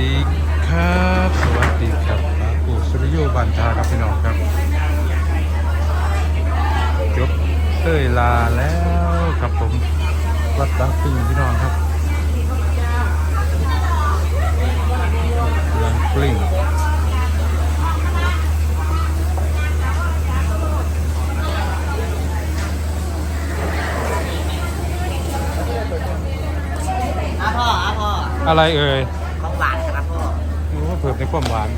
ดีครับ สวัสดีครับมาปู่สุริโยบันทาครับพี่น้องครับจบเต้ยลาแล้วครับผมวัดบางปิงพี่น้องครับบางปิงอะพ่ออะพ่ออะไรเอ่ย ของหวานครับพ่อ โอ้เพิ่มในความหวาน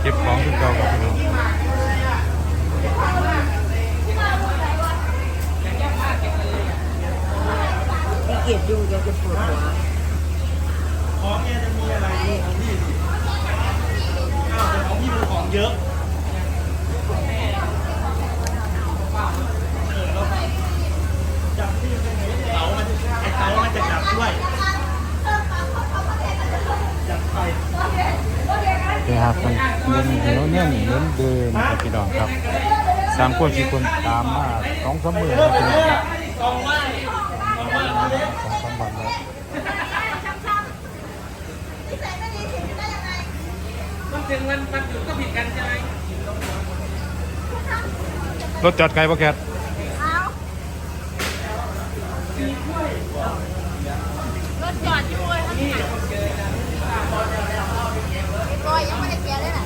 เก็บของที่เก่าครับพี่น้องมีเกียรติอยู่ยังจะปวดหัวของแกจะมีอะไรของพี่ดิอ้าวของพี่มันของเยอะเออแล้วจับที่เป็นไงเต๋ามันจะไอ้เต๋ามันจะจับด้วยจับไป นี่ครับมันเดินเหนียวเนี่ยเดินเดินครับพี่น้องครับ สามคนสี่คนตามมาสองสามหมื่นครับพี่น้องครับกองไหว้กองไหว้มาเลยสองสามวันแล้วมันถึงวันมันหยุดก็ผิดกันใช่ไหมรถจอดไกลปะแคท รถจอดอยู่เลยทั้งนี้บอยยังไม่ได้เกียร์เลยน่ะ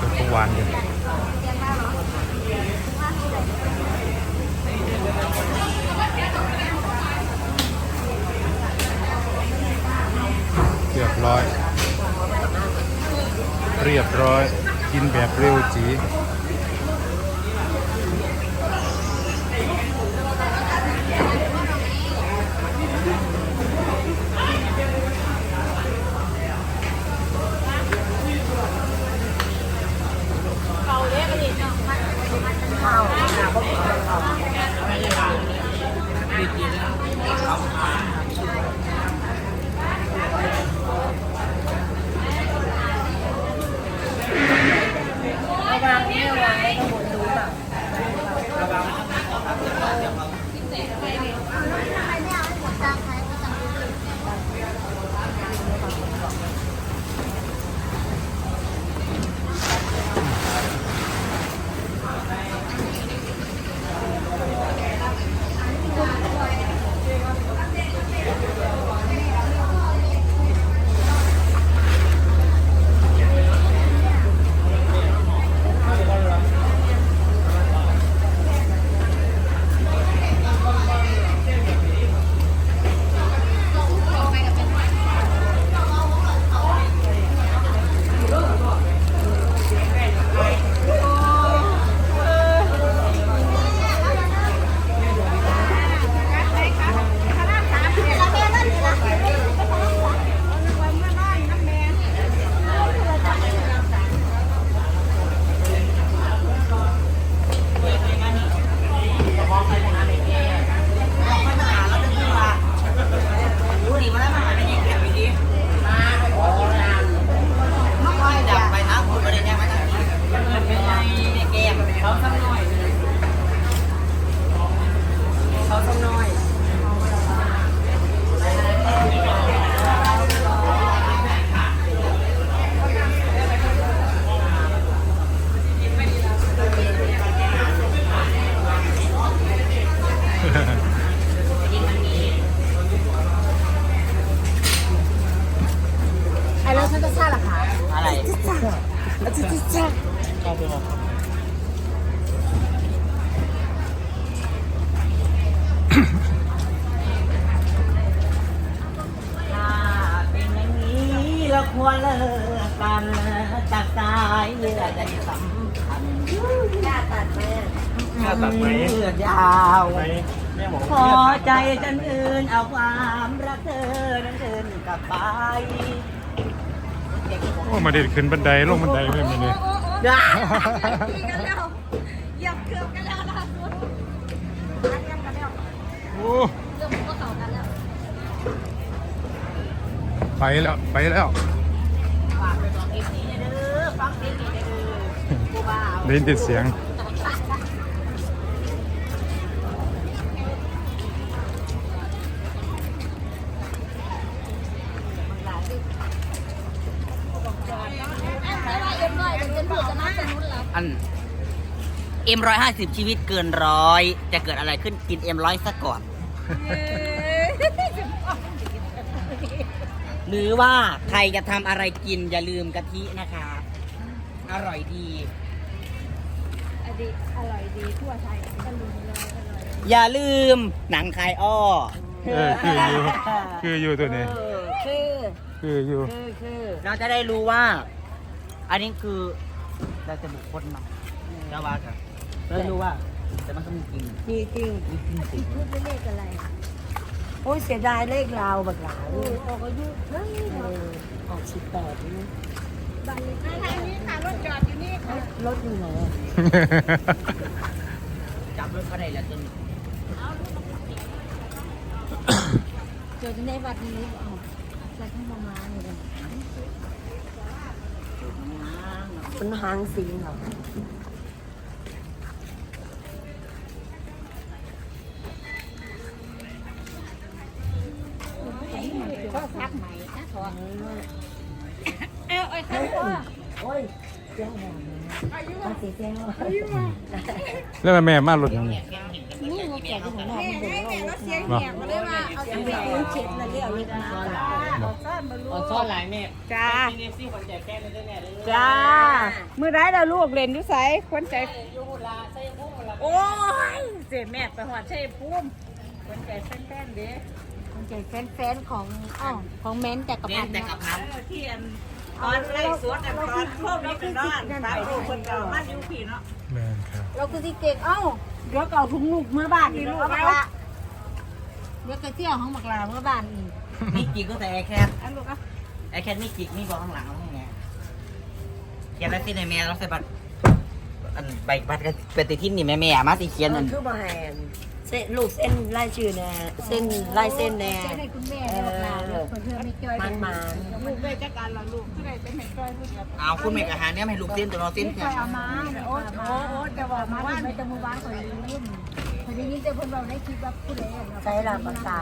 รถประวานอยู่เร้อย เรียบร้อย กินแบบเร็วจีเก่าเ好，再见。 แล้วจะจะเอาถ้าเป็นอย่างนี้เราควรเลิกกันจากสายเลือดสัมพันธ์กล้าตัดไหมค่าตัดไหม เลือดยาว ไหมแม่บอกพอใจฉันอื่นเอาความรักเธอนั้นเดินกลับไป โอ้มาเด็ดขึ้นบันไดลงบันไดไม่มีเลยได้ตีกันแล้วเหยียบเกือบกันแล้วล่าสุดอันยังกันแล้วโอ้เรื่องมันก็เข่ากันแล้วไปแล้ว ไปแล้วฝากไปบอกเอฟซีเด้อฟังเพลงนี้เด้อกูบ้าได้ยินแต่เสียง ไม่ว่า เอ็มหน่อยเป็นเป็นผู้สนับสนุนเหรออันเอ็มร้อยห้าสิบชีวิตเกินร้อยจะเกิดอะไรขึ้นกินเอ็มร้อยซะก่อน หรือว่าใครจะทำอะไรกินอย่าลืมกะทินะคะ อร่อยดี อดีตอร่อยดีทั่วไทยก็ลืมเลยอร่อยอย่าลืมหนังคายอ้อเออคืออยู่คืออยู่ตัวนี้ เออคือคืออยู่ คือคือเราจะได้รู้ว่า อันนี้คือเราจะบุคคลมาเราว่ากันเราจะรู้ว่า แต่มันก็มีจริงมีจริงมีจริงจริงพูดเป็นเลขอะไร โอ้ยเสียดายเลขราวบักหลาโอ้ลูกออกอายุเฮ้ยเออออกสิบแปดนี่บ้านเลขที่ทางนี้ค่ะรถจอดอยู่นี่ค่ะรถอยู่ไหนอะจับรถเขาได้แล้วจนจอดอยู่ในวัดนี้อ๋อใส่ข้างมา เนี่ยเลยมันหางสีเหรอก็ซักใหม่นะขอเอ้าไอ้ข้าวโอ้ยเจ้าหอมมาสีเจ้าแล้วแม่มารถยังไงนี่มาแก่ที่ของเราแม่แม่รถเสียงเนาะแหกมาเลยว่ ยังเสียงไม่คุ้นเช็ดนะเรียกเล็กมาอ๋อซ่อนหลายแม่จ้ามีเนซี่คนใจแก้เลยแน่เลยจ้ามือได้แล้วลูกเล่นอยู่ไสคนใจโอ้ยเจ็บแม่ไปหอดใช่พุ่มคนใจแป้นๆเด้คนใจแฟนๆของอ้าวของเม้นแต่กับเน้พันนแต่นะกับพันเทียนตอนไล่สวนแต่ตอนโควิดกันนอนตามลูกคนเก่ามาอยู่พี่เนาะแม่นครับเราคือสิเก่งเอ้าเดี๋ยวเก่าถุงลูกเมื่อบ้านอีกแล้วบักละ เดี๋ยวจะเที่ยวของบักลาเมื่อบ้านอีกมีจิกก็แต่แอร์แคทอันลูกอะแอร์แคทมีจิกมีบอกข้างหลังข้างไงเขียนแล้วสิในแม่เราใส่บัตรอันใบบัตรก็เป็นติดที่นี่แม่แม่มาสิเขียนมัอันนคือมาแหนเส้นลูกเส้นไล่ชื่อแน่เส้นไล่เส้นแน่เส้นให้คุณแม่ได้บักลาเดี๋ยวคนเธอไม่จ้อยมันมาลูกได้จักการละลูกที่ได้เป็นแม่ก้อยผู้เดียวเอาคุณเมกอาหารเนี่ยให้ลูกเส้นตัวน้องเส้นไม่แข็ค่อยงเอามาโอ้โหจะบอกมาว่าไม่จะมือบ้านคนลืม พอดีนี้จะคนเราได้คิดว่าผู้ใดใช้ลำปากกา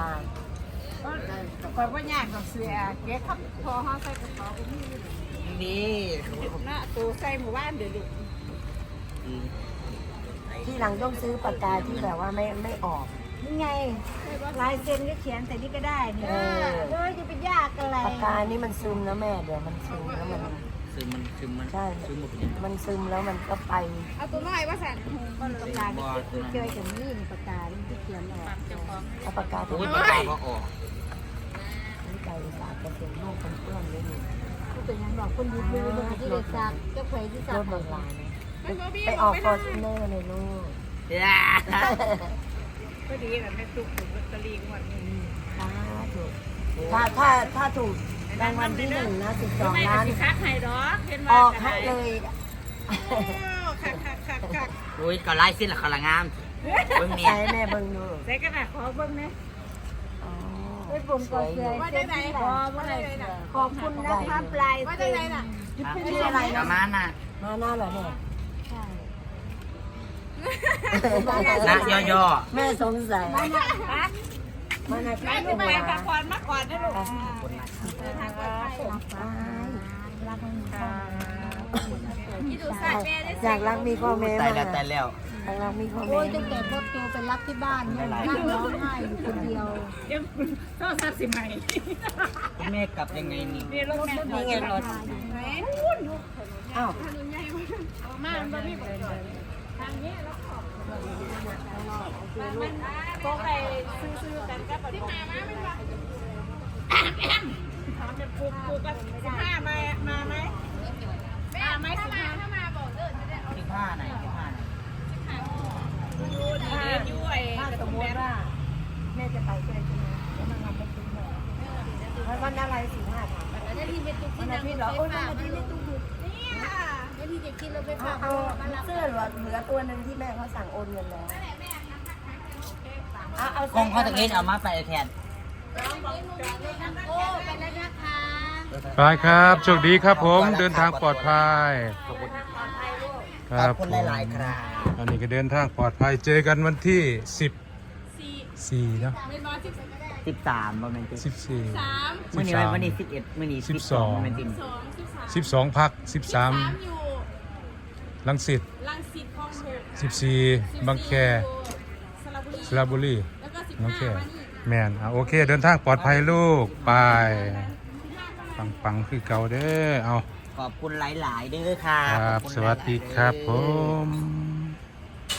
ก็คอยว่ายากกับเสือเก็บขับพอห้าใส่กระเป๋าก็มีนี่หน้าตู้ใส่หมู่บ้านเดี๋ยวลูกที่หลังต้องซื้อปากกาที่แบบว่าไม่ไม่ออก นี่ไงลายเซ็นก็เขียนแต่นี่ก็ได้นี่เลยจะเป็นยากอะไรปากกานี่มันซึมนะแม่เดี๋ยวมันซึมแล้วมัน ซึมมันซึมมันใช่ ซึมหมดเลยมันซึมแล้วมันก็ไปเอาตัวน้อยว่าสั่นก็ปากกาที่เจออย่างนี้ปากกาที่เขียนออกเอาปากกาที่โอ้ยไม่ปากกาก็ออกใจสาดกระเซ็นลูกเป็นเพื่อนด้วยนี่ผู้เป็นยังบอกคนยูทูบที่เด็กจากเจ้าเคยที่รจากถบนลานไปออกฟอร์จูเนอร์เลยลูกย่าก็ดีแบบแม่ตุกถูกลอตเตอรี่งวดนี้ถ้าถูกถ้าถ้าถ้าถูก รางวัลที่หนึ่งนะสิบสองไม่ล้าน สิคักให้ดอกเห็นอว่าอกให้เลย คักคักคักคักโอ้ยก็ไล่เส้นละครงามเบิ่งเนี่ใส่ยแม่เบิ่งดูใส่กระดาษขอเบิ่งนะอ๋อไอ้ผมก็เคยว่าได้ไหนขอว่าได้ไหนขอบคุณนะคะปลายว่าได้ไหนน่ะชื่ออะไรประนะมาณน่ะมาหน้าเหรอเนี่ยใช่นะย่อแม่สงสัย มาน้าไปที่ลูกนไปหัวพักผ่อนมาก่อนนะลูกรักมันค่ะอยากรักมีข้อแม้ตายแล้วตายแล้วอยากรักมีข้อโอ้แม้ยตั้งแต่พบตัวไปรับที่บ้านเนี่ยนั่งร้องไห้อยู่คนเดียวยังโทษทักสิใหม่แม่กลับยังไงนี่นี่รถแม่นี่ไงรถอ้าวมาบ่มีบ่ทางนี้แล้วขอบมัน ก็ไปซื้อๆกันกับที่มามาไม่ว่าถามจะปลูกปลูกกันสิบห้ามามาไหมมาไหมสิบห้าถ้ามาบอกเด้อจะได้เอาสิบห้าไหนสิบห้าไหนดูดียุ้ยถ้าสมมติว่าแม่จะไปไกลใช่ไหมแล้วมันทำไม่ถึงเลยวันอะไรสี่ห้าถามแล้วที่เป็นตุ๊กที่นั่งรถไฟฟ้าที่เป็นตุ๊ก แล้วที่จะคิดรถไฟฟ้าเอเอาเสื้อเหลือเหลือตัวหนึ่งที่แม่เขาสั่งโอนเงินแล้วเอาเอากล้องเขาตะเกียเอามาไปแทนโอ้ไปแล้วนะคะไปครับโชคดีครับผมเดินทางปลอดภัยขอบคุณคขรัอบบคุณหลายๆครับ อันนี้ก็เดินทางปลอดภัยเจอกันวันที่ 10 4เนาะสิบสามประมาณสิบ14มื่อนี้วันนี้สิบเอ็ดมื่อนี้สิบสองประมาณสิบ12 พัก13อยู่ ลังสิตลังสิตคลองหก14บางแคสระบุรีสระบุรีแล้วก็สิบน้องห้าแคมานี่แมนอะโอเค เดินทางปลอดภัยลูกไปปังปังๆคือเก่าเด้อเอาขอบคุณหลาย ๆ เด้อค่ะครับ ขอณสวัสดีหลายๆครับเด้อ ผม